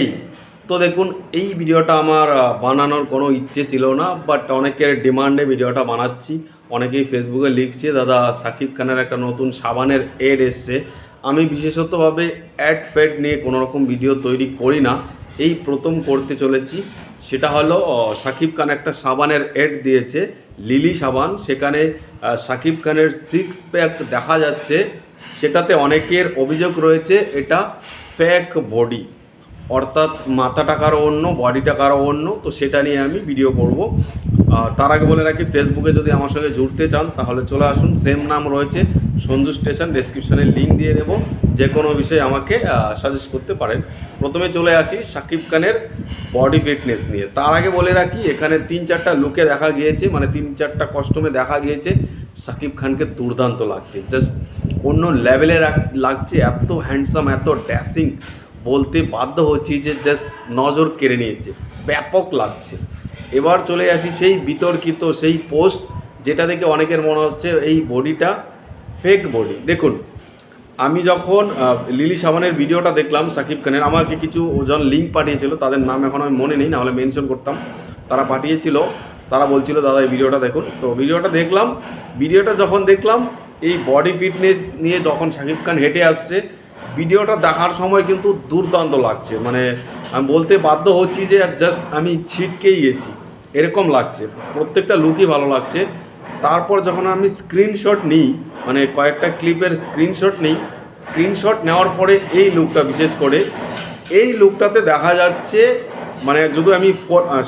এই, তো দেখুন, এই ভিডিওটা আমার বানানোর কোনো ইচ্ছে ছিল না বাট অনেকের ডিমান্ডে ভিডিওটা বানাচ্ছি। অনেকেই ফেসবুকে লিখছে, দাদা সাকিব খানের একটা নতুন সাবানের এড এসছে। আমি বিশেষতভাবে অ্যাড ফেড নিয়ে কোনো রকম ভিডিও তৈরি করি না। এই প্রথম করতে চলেছি, সেটা হলো সাকিব খান একটা সাবানের এড দিয়েছে, লিলি সাবান। সেখানে সাকিব খানের সিক্স প্যাক দেখা যাচ্ছে। সেটাতে অনেকের অভিযোগ রয়েছে, এটা ফ্যাক বডি অর্থাৎ মাথাটা কারও অন্য বডিটা কারও অন্য, তো সেটা নিয়ে আমি ভিডিও করব। তার আগে বলে রাখি ফেসবুকে যদি আমার সঙ্গে জুড়তে চান, তাহলে চলে আসুন। সেম নাম রয়েছে, সঞ্জু স্টেশন ডেসক্রিপশনে লিঙ্ক দিয়ে দেবো। যে কোনো বিষয়ে আমাকে সাজেস্ট করতে পারেন। প্রথমে চলে আসি সাকিব খানের বডি ফিটনেস নিয়ে। তার আগে বলে রাখি, এখানে তিন চারটা লুকে দেখা গিয়েছে মানে তিন চারটা কস্টমে দেখা গিয়েছে। সাকিব খানকে দুর্দান্ত লাগছে। জাস্ট অন্য লেভেলে লাগছে, এত হ্যান্ডসাম এত ড্যাসিং বলতে বাধ্য হচ্ছি যে জাস্ট নজর কেড়ে নিয়েছে, ব্যাপক লাগছে। এবার চলে আসি সেই বিতর্কিত সেই পোস্ট যেটা দেখে অনেকের মনে হচ্ছে এই বডিটা ফেক বডি দেখুন, আমি যখন লিলি সাবানের ভিডিওটা দেখলাম, সাকিব খানের, আমাকে কিছু ওজন লিঙ্ক পাঠিয়েছিল, তাদের নাম এখন আমি মনে নেই, নাহলে মেনশন করতাম। তারা পাঠিয়েছিল, তারা বলছিল, দাদা, এই ভিডিওটা দেখুন। তো ভিডিওটা দেখলাম, ভিডিওটা যখন দেখলাম, এই বডি ফিটনেস নিয়ে যখন সাকিব খান হেঁটে আসছে ভিডিওটা দেখার সময় কিন্তু দুর্দান্ত লাগছে। মানে আমি বলতে বাধ্য হচ্ছি যে জাস্ট আমি ছিটকেই গেছি। এরকম লাগছে। প্রত্যেকটা লুকই ভালো লাগছে। তারপর যখন আমি স্ক্রিনশট নিই মানে কয়েকটা ক্লিপের স্ক্রিনশট নিই স্ক্রিনশট নেওয়ার পরে এই লুকটা বিশেষ করে, এই লুকটাতে দেখা যাচ্ছে মানে যদি আমি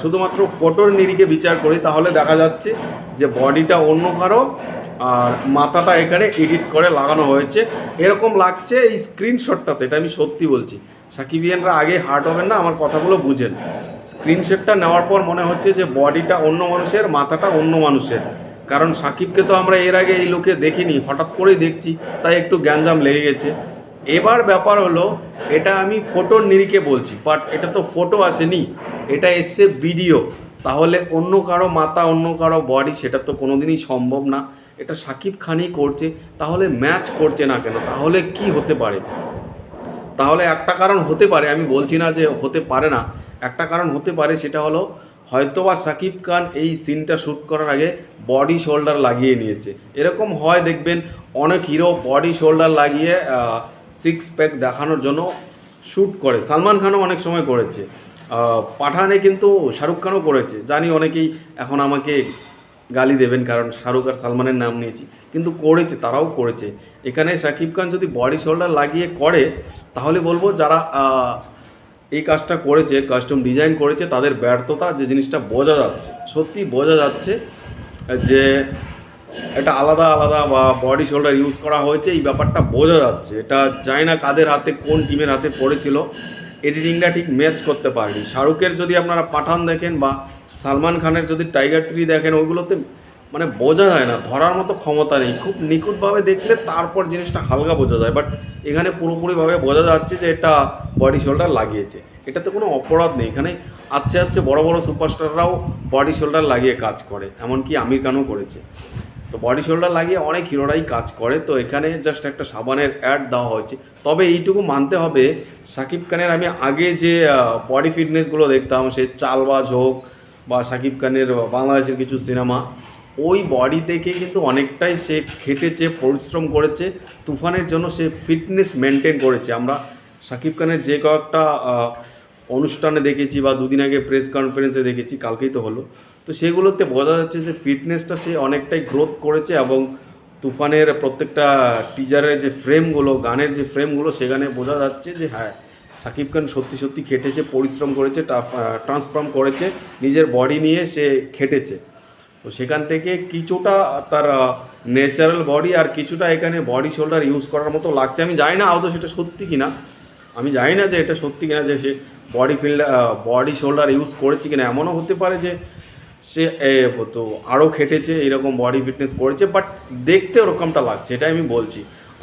শুধুমাত্র ফটোর নিরিখে বিচার করি, তাহলে দেখা যাচ্ছে যে বডিটা অন্য কারও আর মাথাটা এখানে এডিট করে লাগানো হয়েছে। এরকম লাগছে এই স্ক্রিনশটটাতে এটা আমি সত্যি বলছি। সাকিবিয়ানরা আগে হার্ট হবেন না, আমার কথাগুলো বুঝেন। স্ক্রিনশটটা নেওয়ার পর মনে হচ্ছে যে বডিটা অন্য মানুষের, মাথাটা অন্য মানুষের। কারণ সাকিবকে তো আমরা এর আগে এই লোকে দেখিনি, হঠাৎ করেই দেখছি, তাই একটু গ্যাঞ্জাম লেগে গেছে। এবার ব্যাপার হলো, এটা আমি ফটোর নিরিখে বলছি বাট এটা তো ফটো আসেনি, এটা এসছে ভিডিও তাহলে অন্য কারও মাথা, অন্য কারও বডি সেটা তো কোনোদিনই সম্ভব না। এটা সাকিব খানই করছে, তাহলে ম্যাচ করছে না কেন? তাহলে কি হতে পারে? তাহলে একটা কারণ হতে পারে, আমি বলছি না যে হতে পারে না। একটা কারণ হতে পারে, সেটা হলো হয়তোবা সাকিব খান এই সিনটা শ্যুট করার আগে বডি শোল্ডার লাগিয়ে নিয়েছে। এরকম হয়, দেখবেন অনেক হিরো বডি শোল্ডার লাগিয়ে সিক্স প্যাক দেখানোর জন্য শ্যুট করে। সালমান খানও অনেক সময় করেছে। পাঠানে কিন্তু শাহরুখ খানও করেছে। জানি অনেকেই এখন আমাকে গালি দেবেন, কারণ শাহরুখ আর সালমানের নাম নিয়েছি। কিন্তু করেছে, তারাও করেছে। এখানে শাকিব খান যদি বডি শোল্ডার লাগিয়ে করে, তাহলে বলব যারা এই কাজটা করেছে কাস্টম ডিজাইন করেছে, তাদের ব্যর্থতা যে জিনিসটা বোঝা যাচ্ছে। সত্যি বোঝা যাচ্ছে যে এটা আলাদা আলাদা বা বডি শোল্ডার ইউজ করা হয়েছে, এই ব্যাপারটা বোঝা যাচ্ছে। এটা জানি না কাদের হাতে কোন টিমের হাতে পড়েছিল। এডিটিংটা ঠিক ম্যাচ করতে পারেনি। শাহরুখের যদি আপনারা পাঠান দেখেন বা সালমান খানের যদি টাইগার থ্রি দেখেন, ওইগুলোতে মানে বোঝা যায় না, ধরার মতো ক্ষমতা নেই। খুব নিখুঁতভাবে দেখলে তারপর জিনিসটা হালকা বোঝা যায়। বাট এখানে পুরোপুরিভাবে বোঝা যাচ্ছে যে এটা বডি শোল্ডার লাগিয়েছে। এটাতে কোনো অপরাধ নেই। এখানে আচ্ছে আচ্ছে বড় বড় সুপারস্টাররাও বডি শোল্ডার লাগিয়ে কাজ করে, এমনকি আমির খানও করেছে। তো বডি শোল্ডার লাগিয়ে অনেক হিরোরাই কাজ করে, তো এখানে জাস্ট একটা সাবানের অ্যাড দেওয়া হয়েছে। তবে এইটুকু মানতে হবে, সাকিব খানের আমি আগে যে বডি ফিটনেসগুলো দেখতাম, সে চালবাজ হোক বা সাকিব খানের বাংলাদেশের কিছু সিনেমা, ওই বডি থেকে কিন্তু অনেকটাই সে খেটেছে, পরিশ্রম করেছে, তুফানের জন্য সে ফিটনেস মেনটেন করেছে। আমরা সাকিব খানের যে কয়েকটা অনুষ্ঠানে দেখেছি বা দুদিন আগে প্রেস কনফারেন্সে দেখেছি, কালকেই তো হলো। তো সেগুলোতে বোঝা যাচ্ছে যে ফিটনেসটা সে অনেকটাই গ্রোথ করেছে এবং তুফানের প্রত্যেকটা টিজারের যে ফ্রেমগুলো গানের যে ফ্রেমগুলো সেখানে বোঝা যাচ্ছে যে হ্যাঁ সাকিব খান সত্যি সত্যি খেটেছে, পরিশ্রম করেছে ট্রান্সফর্ম করেছে, নিজের বডি নিয়ে সে খেটেছে। তো সেখান থেকে কিছুটা তার ন্যাচারাল বডি আর কিছুটা এখানে বডি শোল্ডার ইউজ করার মতো লাগছে। আমি জানি না আদৌ সেটা সত্যি কিনা। আমি জানি না যে এটা সত্যি কিনা যে সে body field body shoulder use করেছে কিনা। এমনও হতে পারে যে সে তো আরও খেটেছে, এরকম বডি ফিটনেস করেছে বাট দেখতে ওরকমটা লাগছে, এটাই আমি বলছি।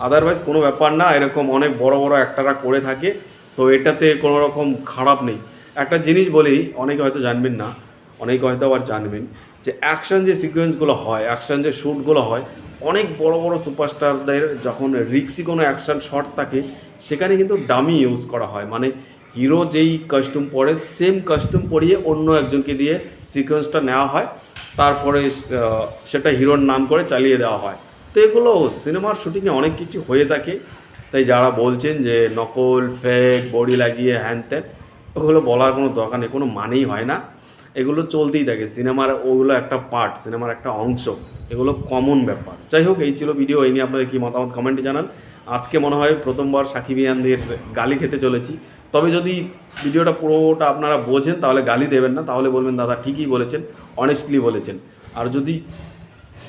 আদারওয়াইজ কোনো ব্যাপার না, এরকম অনেক বড় বড় অ্যাক্টাররা করে থাকে, তো এটাতে কোনো রকম খারাপ নেই। একটা জিনিস বলি, অনেকে হয়তো জানবেন না, অনেকে হয়তো আবার জানবেন, যে অ্যাকশন যে সিকোয়েন্সগুলো হয় অ্যাকশন যে শ্যুটগুলো হয়, অনেক বড় বড় সুপারস্টারদের যখন রিক্সি কোনো অ্যাকশন শট থাকে, সেখানে কিন্তু ডামি ইউজ করা হয়। মানে হিরো যেই কস্টিউম পরে সেম কস্টিউম পরিয়ে অন্য একজনকে দিয়ে সিকোয়েন্সটা নেওয়া হয়। তারপরে সেটা হিরোর নাম করে চালিয়ে দেওয়া হয়। তো এগুলো সিনেমার শুটিংয়ে অনেক কিছু হয়ে থাকে। তাই যারা বলছেন যে নকল ফেক বডি লাগিয়ে হ্যান ত্যান ওগুলো বলার কোনো দরকার নেই, কোনো মানেই হয় না। এগুলো চলতেই থাকে। সিনেমার ওগুলো একটা পার্ট সিনেমার একটা অংশ। এগুলো কমন ব্যাপার। যাই হোক, এই ছিল ভিডিও এই নিয়ে আপনাদের কী মতামত কমেন্টে জানান। আজকে মনে হয় প্রথমবার সাকিব সাকিবিয়ানদের গালি খেতে চলেছি। তবে যদি ভিডিওটা পুরোটা আপনারা বোঝেন, তাহলে গালি দেবেন না। তাহলে বলবেন, দাদা, ঠিকই বলেছেন অনেস্টলি বলেছেন। আর যদি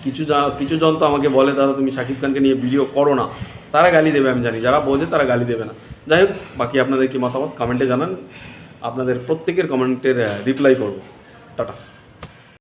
কিছু কিছু জন তো আমাকে বলে, দাদা, তুমি শাকিব খানকে নিয়ে ভিডিও করো না। তারা গালি দেবে, আমি জানি। যারা বোঝে, তারা গালি দেবে না। যাই হোক, বাকি আপনাদের কি মতামত? কমেন্টে জানান। আপনাদের প্রত্যেকের কমেন্টের রিপ্লাই করব। টাটা।